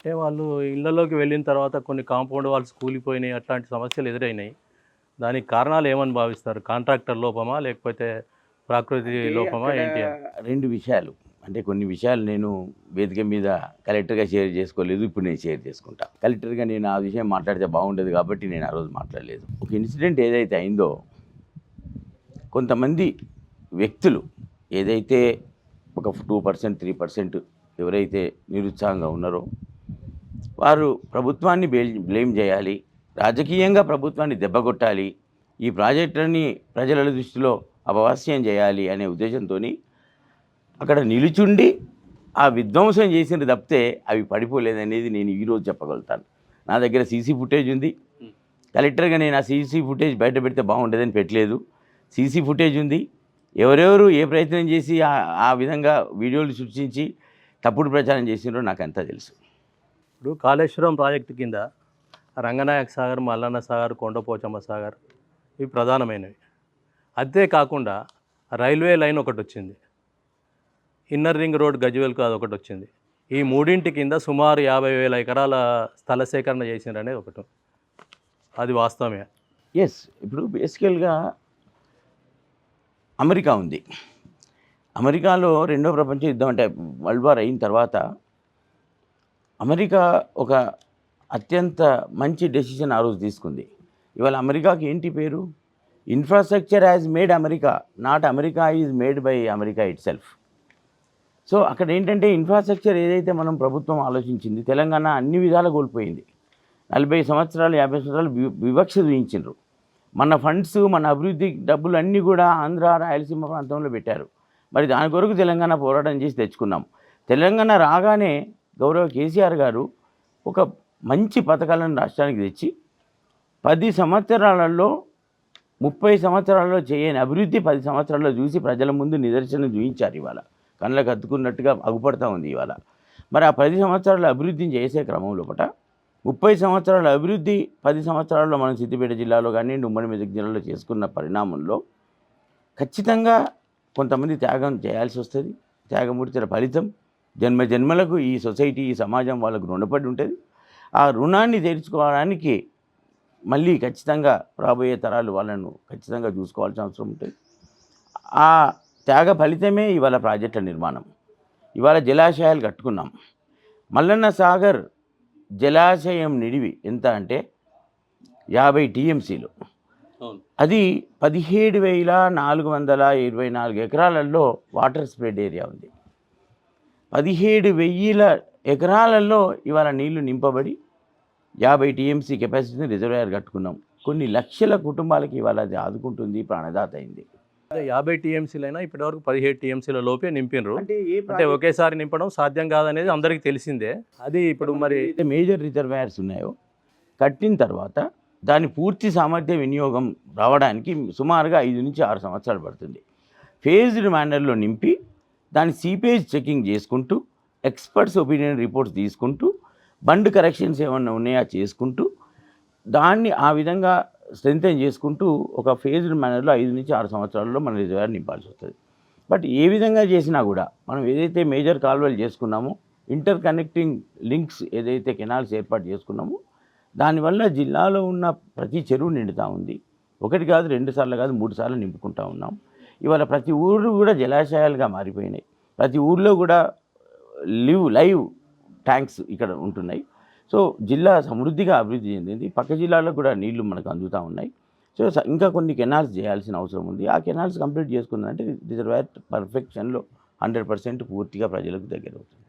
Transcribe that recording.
అంటే వాళ్ళు ఇళ్ళలోకి వెళ్ళిన తర్వాత కొన్ని కాంపౌండ్ వాల్స్ కూలిపోయినాయి అట్లాంటి సమస్యలు ఎదురైనాయి. దానికి కారణాలు ఏమని భావిస్తారు? కాంట్రాక్టర్ లోపమా లేకపోతే ప్రకృతి లోపమా ఏంటి? రెండు విషయాలు. అంటే కొన్ని విషయాలు నేను వేదిక మీద కలెక్టర్గా షేర్ చేసుకోలేదు ఇప్పుడు నేను షేర్ చేసుకుంటా. కలెక్టర్గా నేను ఆ విషయం మాట్లాడితే బాగుండదు కాబట్టి నేను ఆ రోజు మాట్లాడలేదు. ఒక ఇన్సిడెంట్ ఏదైతే అయిందో కొంతమంది వ్యక్తులు ఏదైతే ఒక టూ పర్సెంట్ త్రీ పర్సెంట్ ఎవరైతే నిరుత్సాహంగా ఉన్నారో వారు ప్రభుత్వాన్ని బేల్ బ్లేమ్ చేయాలి. రాజకీయంగా ప్రభుత్వాన్ని దెబ్బకొట్టాలి ఈ ప్రాజెక్టులని ప్రజల దృష్టిలో అపవాస్యం చేయాలి అనే ఉద్దేశంతో అక్కడ నిలుచుండి ఆ విధ్వంసం చేసిన తప్పితే అవి పడిపోలేదనేది నేను ఈరోజు చెప్పగలుగుతాను. నా దగ్గర సీసీ ఫుటేజ్ ఉంది. కలెక్టర్గా నేను ఆ సీసీ ఫుటేజ్ బయట పెడితే బాగుండేదని పెట్టలేదు. సీసీ ఫుటేజ్ ఉంది. ఎవరెవరు ఏ ప్రయత్నం చేసి ఆ- ఆ విధంగా వీడియోలు సృష్టించి తప్పుడు ప్రచారం చేసినారో నాకు అంతా తెలుసు. ఇప్పుడు కాళేశ్వరం ప్రాజెక్టు కింద రంగనాయక సాగర్ మల్లన్న సాగర్ కొండపోచమ్మ సాగర్ ఇవి ప్రధానమైనవి. అంతేకాకుండా రైల్వే లైన్ ఒకటి వచ్చింది. ఇన్నర్ రింగ్ రోడ్ గజ్వేల్కు అది ఒకటి వచ్చింది. ఈ మూడింటి కింద సుమారు యాభై వేల ఎకరాల స్థల సేకరణ చేసినారనేది ఒకటి. అది వాస్తవమే. ఎస్ ఇప్పుడు బేసికల్గా అమెరికా ఉంది. అమెరికాలో రెండో ప్రపంచ యుద్ధం అంటే వరల్డ్ వార్ అయిన తర్వాత అమెరికా ఒక అత్యంత మంచి డెసిషన్ ఆ రోజు తీసుకుంది. ఇవాళ అమెరికాకి ఏంటి పేరు? Infrastructure as made America not America is made by America itself so అక్కడ ఏంటంటే ఇన్ఫ్రాస్ట్రక్చర్ ఏదైతే మనం ప్రభుత్వం ఆలోచించింది తెలంగాణ అన్ని విధాలు కోల్పోయింది. నలభై సంవత్సరాలు యాభై సంవత్సరాలు వి- వివక్ష చూయించారు మన ఫండ్స్ మన అభివృద్ధి డబ్బులు అన్నీ కూడా ఆంధ్ర రాయలసీమ ప్రాంతంలో పెట్టారు. మరి దాని కొరకు తెలంగాణ పోరాటం చేసి తెచ్చుకున్నాం. తెలంగాణ రాగానే గౌరవ కేసీఆర్ గారు ఒక మంచి పథకాలను రాష్ట్రానికి తెచ్చి పది సంవత్సరాలలో ముప్పై సంవత్సరాల్లో చేయని అభివృద్ధి పది సంవత్సరాల్లో చూసి ప్రజల ముందు నిదర్శనం చూపించారు ఇవాళ. కళ్ళకు అద్దుకున్నట్టుగా అగుపడతా ఉంది ఇవాళ. మరి ఆ పది సంవత్సరాల అభివృద్ధిని చేసే క్రమం లోపట ముప్పై సంవత్సరాల అభివృద్ధి పది సంవత్సరాల్లో మనం సిద్దిపేట జిల్లాలో కానీ ఉమ్మడి మెదక్ జిల్లాలో చేసుకున్న పరిణామంలో ఖచ్చితంగా కొంతమంది త్యాగం చేయాల్సి వస్తుంది. త్యాగమూర్తుల ఫలితం జన్మ జన్మలకు ఈ సొసైటీ ఈ సమాజం వాళ్ళకు రుణపడి ఉంటుంది. ఆ రుణాన్ని తీర్చుకోవడానికి మళ్ళీ ఖచ్చితంగా రాబోయే తరాలు వాళ్ళను ఖచ్చితంగా చూసుకోవాల్సిన అవసరం ఉంటుంది. ఆ త్యాగ ఫలితమే ఇవాళ ప్రాజెక్టుల నిర్మాణం. ఇవాళ జలాశయాలు కట్టుకున్నాం. మల్లన్న సాగర్ జలాశయం నిడివి ఎంత అంటే యాభై టీఎంసీలు. అది పదిహేడు వేల నాలుగు వందల ఇరవై నాలుగు ఎకరాలలో వాటర్ స్ప్రెడ్ ఏరియా ఉంది. పదిహేడు వెయ్యిల ఎకరాలలో ఇవాళ నీళ్ళు నింపబడి యాభై టీఎంసీ కెపాసిటీని రిజర్వాయర్ కట్టుకున్నాం. కొన్ని లక్షల కుటుంబాలకి ఇవాళ అది ఆదుకుంటుంది ప్రాణదాత అయింది. అదే యాభై టీఎంసీలు అయినా ఇప్పటివరకు పదిహేడు టీఎంసీల లోపే నింపినరు. అంటే ఒకేసారి నింపడం సాధ్యం కాదనేది అందరికీ తెలిసిందే. అది ఇప్పుడు మరి అయితే మేజర్ రిజర్వాయర్స్ ఉన్నాయో కట్టిన తర్వాత దాని పూర్తి సామర్థ్య వినియోగం రావడానికి సుమారుగా ఐదు నుంచి ఆరు సంవత్సరాలు పడుతుంది. ఫేజ్డ్ మేనర్లో నింపి దాని సీపేజ్ చెకింగ్ చేసుకుంటూ ఎక్స్పర్ట్స్ ఒపీనియన్ రిపోర్ట్స్ తీసుకుంటూ బండ్ కరెక్షన్స్ ఏమన్నా ఉన్నాయా చేసుకుంటూ దాన్ని ఆ విధంగా స్ట్రెంగ్తెన్ చేసుకుంటూ ఒక ఫేజ్డ్ మేనర్లో ఐదు నుంచి ఆరు సంవత్సరాల్లో మన రిజర్వాయర్ నింపాల్సి వస్తుంది. బట్ ఏ విధంగా చేసినా కూడా మనం ఏదైతే మేజర్ కాల్వలు చేసుకున్నామో ఇంటర్ కనెక్టింగ్ లింక్స్ ఏదైతే కెనాల్స్ ఏర్పాటు చేసుకున్నామో దానివల్ల జిల్లాలో ఉన్న ప్రతి చెరువు నిండుతూ ఉంది. ఒకటి కాదు రెండు సార్లు కాదు మూడు సార్లు నింపుకుంటా ఉన్నాం. ఇవాళ ప్రతి ఊరు కూడా జలాశయాలుగా మారిపోయినాయి. ప్రతి ఊర్లో కూడా లివ్ లైవ్ ట్యాంక్స్ ఇక్కడ ఉంటున్నాయి. సో జిల్లా సమృద్ధిగా అభివృద్ధి చెందింది. పక్క జిల్లాలో కూడా నీళ్ళు మనకు అందుతూ ఉన్నాయి. సో ఇంకా కొన్ని కెనాల్స్ చేయాల్సిన అవసరం ఉంది. ఆ కెనాల్స్ కంప్లీట్ చేసుకుందంటే రిజర్వాయర్ పర్ఫెక్షన్లో హండ్రెడ్ పర్సెంట్ పూర్తిగా ప్రజలకు దగ్గర అవుతుంది